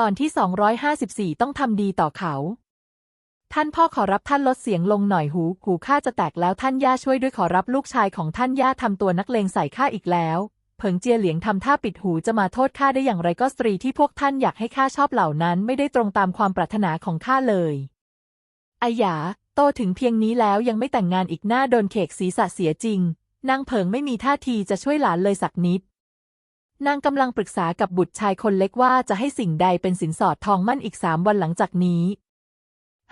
ตอนที่ 254 ต้องทำดีต่อเขา ท่านพ่อขอรับท่านลดเสียงลงหน่อยหูหูข้าจะแตกแล้วท่านย่าช่วยด้วยขอรับลูกชายของท่านย่าทำตัวนักเลงใส่ข้าอีกแล้ว เผิงเจียเหลียงทำท่าปิดหูจะมาโทษข้าได้อย่างไรก็สตรีที่พวกท่านอยากให้ข้าชอบเหล่านั้น ไม่ได้ตรงตามความปรารถนาของข้าเลยอาหยาโตถึงเพียงนี้แล้วยังไม่แต่งงานอีกหน้าโดนเขกศีรษะเสียจริงนางเผิงไม่มีท่าทีจะช่วยหลานเลยสักนิด นางกำลังปรึกษากับบุตรชายคนเล็กว่าจะให้สิ่งใดเป็นสินสอดทองมั่นอีกสามวันหลังจากนี้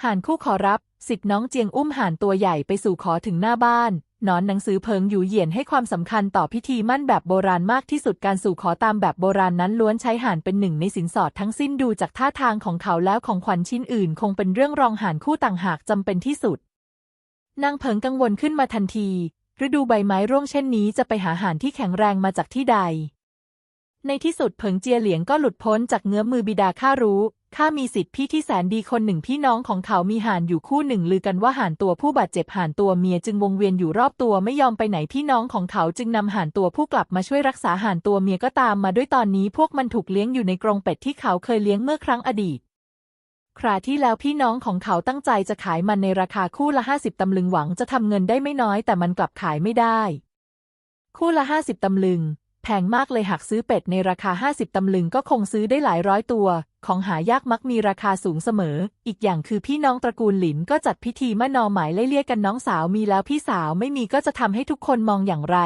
ห่านคู่ขอรับสิทธิ์น้องเจียงอุ้มห่านตัวใหญ่ไปสู่ขอถึงหน้าบ้าน นอนหนังสือเพิงอยู่เหยียนให้ความสำคัญต่อพิธีมั่นแบบโบราณมากที่สุดการสู่ขอตามแบบโบราณนั้นล้วนใช้ห่านเป็นหนึ่งในสินสอดทั้งสิ้นดูจากท่าทางของเขาแล้วของขวัญชิ้นอื่น คงเป็นเรื่องรองห่านคู่ต่างหากจำเป็นที่สุด นางเพิงกังวลขึ้นมาทันที ฤดูใบไม้ร่วงเช่นนี้จะไปหาห่านที่แข็งแรงมาจากที่ใด ในที่สุดเผิงเจียเหลียงก็หลุดพ้นจากเงื้อมือบิดาข้ารู้ข้ามีสิทธิพี่ที่แสนดีคนหนึ่งพี่น้องของเขามีห่านอยู่คู่หนึ่งลือกันว่าห่านตัวผู้บาดเจ็บห่านตัวเมียจึงวงเวียนอยู่รอบตัวไม่ยอมไปไหนพี่น้องของเขาจึงนำห่านตัวผู้กลับมาช่วยรักษาห่านตัวเมียก็ตามมาด้วยตอนนี้พวกมันถูกเลี้ยงอยู่ในกรงเป็ดที่เขาเคยเลี้ยงเมื่อครั้งอดีต คราที่แล้วพี่น้องของเขาตั้งใจจะขายมันในราคาคู่ละห้าสิบตำลึงหวังจะทำเงินได้ไม่น้อยแต่มันกลับขายไม่ได้ คู่ละห้าสิบตำลึง งมากเลยหากซื้อเป็ดในราคาห้าสิบตำลึงก็คงซื้อได้หลายร้อยตัว ของหายากมักมีราคาสูงเสมอ อีกอย่างคือพี่น้องตระกูลหลินก็จัดพิธีมะนอหมายไล่เลี่ยกันน้องสาวมีแล้วพี่สาวไม่มีก็จะทำให้ทุกคนมองอย่างไร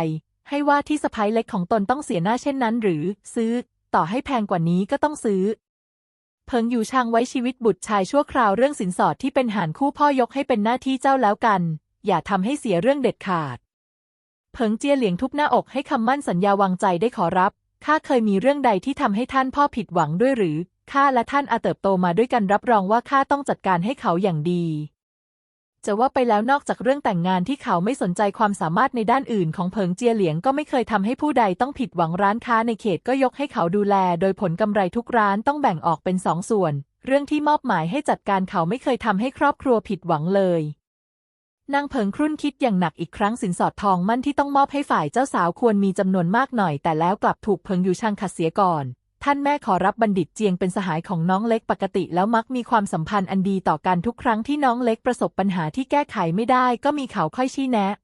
ให้ว่าที่สะพ้ายเล็กของตนต้องเสียหน้าเช่นนั้นหรือ ซื้อ ต่อให้แพงกว่านี้ก็ต้องซื้อเพิงอยู่ช่างไว้ชีวิตบุตรชายชั่วคราวเรื่องสินสอดที่เป็นหานคู่พ่อยกให้เป็นหน้าที่เจ้าแล้วกัน อย่าทำให้เสียเรื่องเด็ดขาด เพิงเจียเหลียงทุบหน้าอกให้คำมั่นสัญญาวางใจได้ขอรับ ข้าเคยมีเรื่องใดที่ทำให้ท่านพ่อผิดหวังด้วยหรือ ข้าและท่านอาเติบโตมาด้วยกันรับรองว่าข้าต้องจัดการให้เขาอย่างดี จะว่าไปแล้วนอกจากเรื่องแต่งงานที่เขาไม่สนใจความสามารถในด้านอื่นของเพิงเจียเหลียงก็ไม่เคยทำให้ผู้ใดต้องผิดหวังร้านค้าในเขตก็ยกให้เขาดูแล โดยผลกำไรทุกร้านต้องแบ่งออกเป็นสองส่วน เรื่องที่มอบหมายให้จัดการเขาไม่เคยทำให้ครอบครัวผิดหวังเลย นางเพิงครุ่นคิดอย่างหนักอีกครั้งสินสอดทองมั่นที่ต้องมอบให้ฝ่ายเจ้าสาวควรมีจำนวนมากหน่อย แต่แล้วกลับถูกเพิงอยู่ช่างขัดเสียก่อน ท่านแม่ขอรับบัณฑิตเจียงเป็นสหายของน้องเล็กปกติ แล้วมักมีความสัมพันธ์อันดีต่อกันทุกครั้งที่น้องเล็กประสบปัญหาที่แก้ไขไม่ได้ ก็มีเขาค่อยชี้แนะ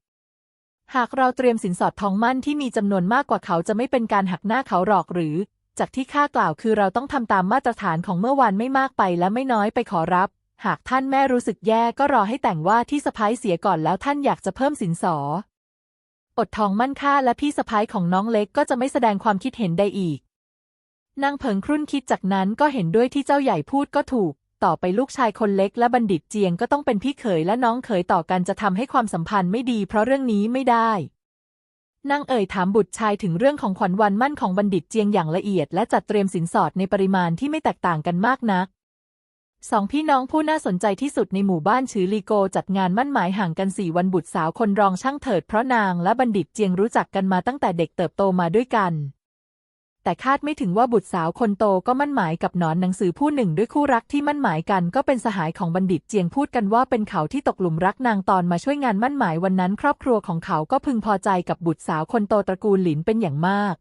หากเราเตรียมสินสอดทองมั่นที่มีจำนวนมากกว่าเขาจะไม่เป็นการหักหน้าเขาหรอกหรือ จากที่ข้ากล่าวคือเราต้องทำตามมาตรฐานของเมื่อวานไม่มากไปและไม่น้อยไปขอรับ หากท่านแม่รู้สึกแย่ก็รอให้แต่งว่าที่สะพ้ายเสียก่อนแล้วท่านอยากจะเพิ่มสินสอ อดทองมั่นค่าและพี่สะพ้ายของน้องเล็กก็จะไม่แสดงความคิดเห็นใดอีก นางเผิงครุ่นคิดจากนั้นก็เห็นด้วยที่เจ้าใหญ่พูดก็ถูก ต่อไปลูกชายคนเล็กและบัณฑิตเจียงก็ต้องเป็นพี่เขยและน้องเขยต่อกันจะทำให้ความสัมพันธ์ไม่ดี เพราะเรื่องนี้ไม่ได้นางเอ่ยถามบุตรชายถึงเรื่องของขวัญวันมั่นของบัณฑิตเจียงอย่างละเอียด และจัดเตรียมสินสอดในปริมาณที่ไม่แตกต่างกันมากนัก สองพี่น้องผู้น่าสนใจที่สุดในหมู่บ้านชือลีโกจัดงานมั่นหมายห่างกันสี่วันบุตรสาวคนรองช่างเถิดเพราะนางและบัณฑิตเจียงรู้จักกันมาตั้งแต่เด็กเติบโตมาด้วยกัน แต่คาดไม่ถึงว่าบุตรสาวคนโตก็มั่นหมายกับหนอนหนังสือผู้หนึ่งด้วยคู่รักที่มั่นหมายกันก็เป็นสหายของบัณฑิตเจียงพูดกันว่าเป็นเขาที่ตกหลุมรักนางตอนมาช่วยงานมั่นหมายวันนั้น ครอบครัวของเขาก็พึงพอใจกับบุตรสาวคนโตตระกูลหลินเป็นอย่างมาก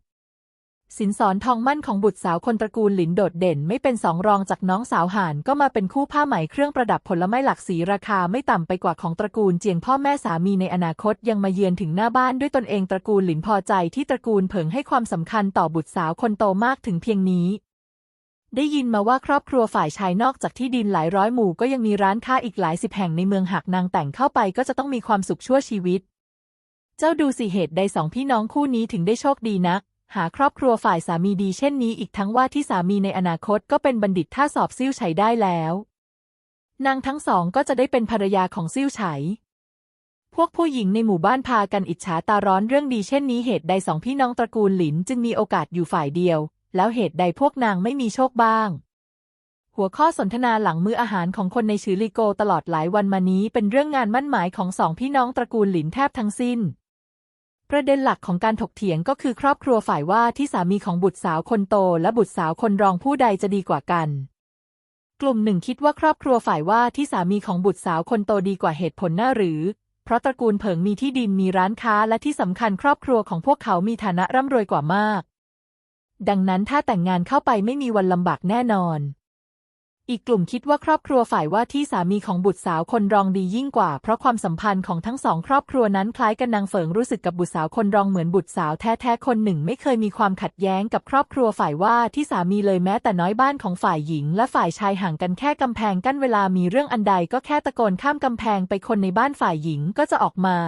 สินสอนทองมั่นของบุตรสาวคนตระกูลหลินโดดเด่น ไม่เป็นสองรองจากน้องสาวห่านก็มาเป็นคู่ผ้าไหมเครื่องประดับผลไม้หลักสีราคาไม่ต่ำไปกว่าของตระกูลเจียงพ่อแม่สามีในอนาคตยังมาเยือนถึงหน้าบ้านด้วยตนเองตระกูลหลินพอใจที่ตระกูลเผิงให้ความสำคัญต่อบุตรสาวคนโตมากถึงเพียงนี้ ได้ยินมาว่าครอบครัวฝ่ายชายนอกจากที่ดินหลายร้อยหมู่ก็ยังมีร้านค้าอีกหลายสิบแห่งในเมืองหากนางแต่งเข้าไปก็จะต้องมีความสุขชั่วชีวิต เจ้าดูสิเหตุใดสองพี่น้องคู่นี้ถึงได้โชคดีนัก หาครอบครัวฝ่ายสามีดีเช่นนี้อีกทั้งว่าที่สามีในอนาคตก็เป็นบัณฑิตถ้าสอบซิ่วไฉได้แล้ว นางทั้งสองก็จะได้เป็นภรรยาของซิ่วไฉพวกผู้หญิงในหมู่บ้านพากันอิจฉาตาร้อนเรื่องดีเช่นนี้เหตุใดสองพี่น้องตระกูลหลินจึงมีโอกาสอยู่ฝ่ายเดียว แล้วเหตุใดพวกนางไม่มีโชคบ้าง หัวข้อสนทนาหลังมื้ออาหารของคนในชือลีโกตลอดหลายวันมานี้เป็นเรื่องงานมั่นหมายของสองพี่น้องตระกูลหลินแทบทั้งสิ้น ประเด็นหลักของการถกเถียงก็คือครอบครัวฝ่ายว่าที่สามีของบุตรสาวคนโต และบุตรสาวคนรองผู้ใดจะดีกว่ากัน กลุ่มหนึ่งคิดว่าครอบครัวฝ่ายว่าที่สามีของบุตรสาวคนโตดีกว่าเหตุผลน่าหรือ เพราะตระกูลเผิงมีที่ดินมีร้านค้าและที่สำคัญครอบครัวของพวกเขามีฐานะร่ำรวยกว่ามาก ดังนั้นถ้าแต่งงานเข้าไปไม่มีวันลำบากแน่นอน อีกกลุ่มคิดว่าครอบครัวฝ่ายว่าที่สามีของบุตรสาวคนรองดียิ่งกว่า เพราะความสัมพันธ์ของทั้งสองครอบครัวนั้นคล้ายกันนางเฟิงรู้สึกกับบุตรสาวคนรองเหมือนบุตรสาวแท้ๆคนหนึ่ง ไม่เคยมีความขัดแย้งกับครอบครัวฝ่ายว่าที่สามีเลยแม้แต่น้อยบ้านของฝ่ายหญิง และฝ่ายชายห่างกันแค่กำแพงกั้นเวลามีเรื่องอันใดก็แค่ตะโกนข้ามกำแพงไปคนในบ้านฝ่ายหญิงก็จะออกมา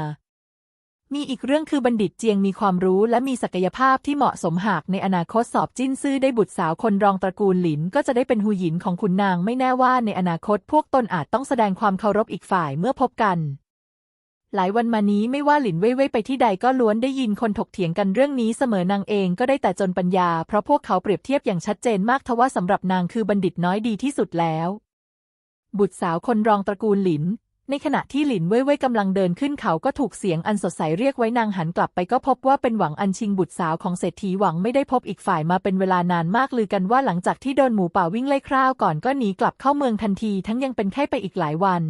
มีอีกเรื่องคือบัณฑิตเจียงมีความรู้และมีศักยภาพที่เหมาะสมหากในอนาคตสอบจิ้นซื่อได้บุตรสาวคนรองตระกูลหลิน ก็จะได้เป็นหูหยินของคุณนางไม่แน่ว่าในอนาคตพวกตนอาจต้องแสดงความเคารพอีกฝ่ายเมื่อพบกัน หลายวันมานี้ไม่ว่าหลินเว่ยเว่ยไปที่ใดก็ล้วนได้ยินคนถกเถียงกันเรื่องนี้เสมอนางเองก็ได้แต่จนปัญญา เพราะพวกเขาเปรียบเทียบอย่างชัดเจนมากทว่าสำหรับนางคือบัณฑิตน้อยดีที่สุดแล้ว บุตรสาวคนรองตระกูลหลิน ในขณะที่หลินเว่ยเว่ยกำลังเดินขึ้นเขาก็ถูกเสียงอันสดใสเรียกไว้นางหันกลับไปก็พบว่าเป็นหวังอันชิงบุตรสาวของเศรษฐีหวังไม่ได้พบอีกฝ่ายมาเป็นเวลานานมากลือกันว่าหลังจากที่โดนหมูป่าวิ่งไล่คร่าวก่อนก็หนีกลับเข้าเมืองทันทีทั้งยังเป็นไข้ไปอีกหลายวัน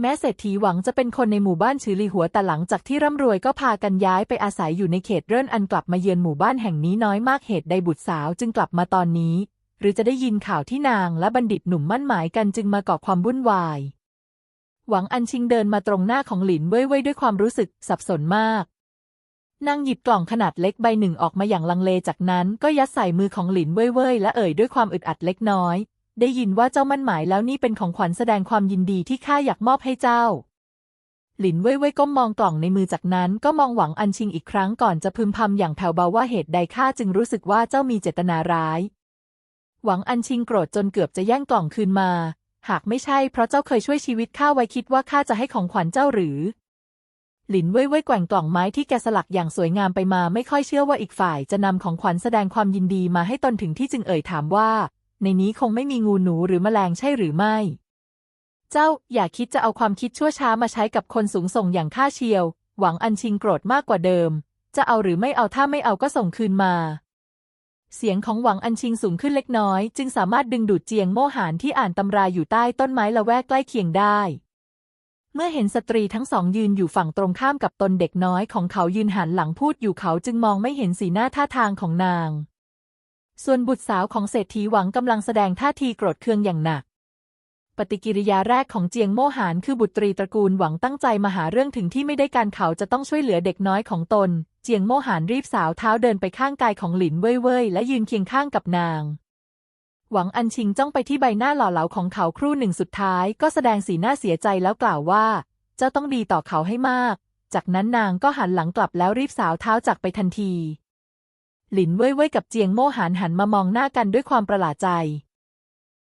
แม้เศรษฐีหวังจะเป็นคนในหมู่บ้านชือลีหัวแต่หลังจากที่ร่ำรวยก็พากันย้ายไปอาศัยอยู่ในเขตเรื่อนอันกลับมาเยือนหมู่บ้านแห่งนี้น้อยมากเหตุใดบุตรสาวจึงกลับมาตอนนี้ หรือจะได้ยินข่าวที่นางและบัณฑิตหนุ่มมั่นหมายกันจึงมาก่อความวุ่นวาย หวังอันชิงเดินมาตรงหน้าของหลินเว่ยเว่ยด้วยความรู้สึกสับสนมาก นางหยิบกล่องขนาดเล็กใบหนึ่งออกมาอย่างลังเลจากนั้นก็ยัดใส่มือของหลินเว่ยเว่ยและเอ่ยด้วยความอึดอัดเล็กน้อย ได้ยินว่าเจ้ามั่นหมายแล้วนี่เป็นของขวัญแสดงความยินดีที่ข้าอยากมอบให้เจ้า หลินเว่ยเว่ยก้มมองกล่องในมือจากนั้น ก็มองหวังอันชิงอีกครั้งก่อนจะพึมพำอย่างแผ่วเบาว่าเหตุใดข้าจึงรู้สึกว่าเจ้ามีเจตนาร้าย หวังอันชิงโกรธจนเกือบจะแย่งกล่องคืนมา หากไม่ใช่เพราะเจ้าเคยช่วยชีวิตข้าไว้คิดว่าข้าจะให้ของขวัญเจ้าหรือ หลินเว่ยเว่ยแกว่งกล่องไม้ที่แกสลักอย่างสวยงามไปมาไม่ค่อยเชื่อว่าอีกฝ่ายจะนำของขวัญแสดงความยินดีมาให้ตนถึงที่จึงเอ่ยถามว่า ในนี้คงไม่มีงูหนูหรือแมลงใช่หรือไม่ เจ้าอย่าคิดจะเอาความคิดชั่วช้ามาใช้กับคนสูงส่งอย่างข้าเชียว หวังอันชิงโกรธมากกว่าเดิม จะเอาหรือไม่เอาถ้าไม่เอาก็ส่งคืนมา เสียงของหวังอันชิงสูงขึ้นเล็กน้อย จึงสามารถดึงดูดเจียงโมหานที่อ่านตำราอยู่ใต้ต้นไม้ละแวกใกล้เคียงได้ เมื่อเห็นสตรีทั้งสองยืนอยู่ฝั่งตรงข้ามกับตนเด็กน้อยของเขายืนหันหลังพูดอยู่เขาจึงมองไม่เห็นสีหน้าท่าทางของนาง ส่วนบุตรสาวของเศรษฐีหวังกำลังแสดงท่าทีโกรธเคืองอย่างหนัก ปฏิกิริยาแรกของเจียงโมหานคือบุตรีตระกูลหวังตั้งใจมาหาเรื่องถึงที่ไม่ได้การเขาจะต้องช่วยเหลือเด็กน้อยของตน เจียงโมหานรีบสาวเท้าเดินไปข้างกายของหลินเว่ยเว่ยและยืนเคียงข้างกับนาง หวังอันชิงจ้องไปที่ใบหน้าหล่อเหลาของเขาครู่หนึ่งสุดท้าย ก็แสดงสีหน้าเสียใจแล้วกล่าวว่า เจ้าต้องดีต่อเขาให้มาก จากนั้นนางก็หันหลังกลับแล้วรีบสาวเท้าจากไปทันที หลินเว่ยเว่ยกับเจียงโมหานหันมามองหน้ากันด้วยความประหลาดใจ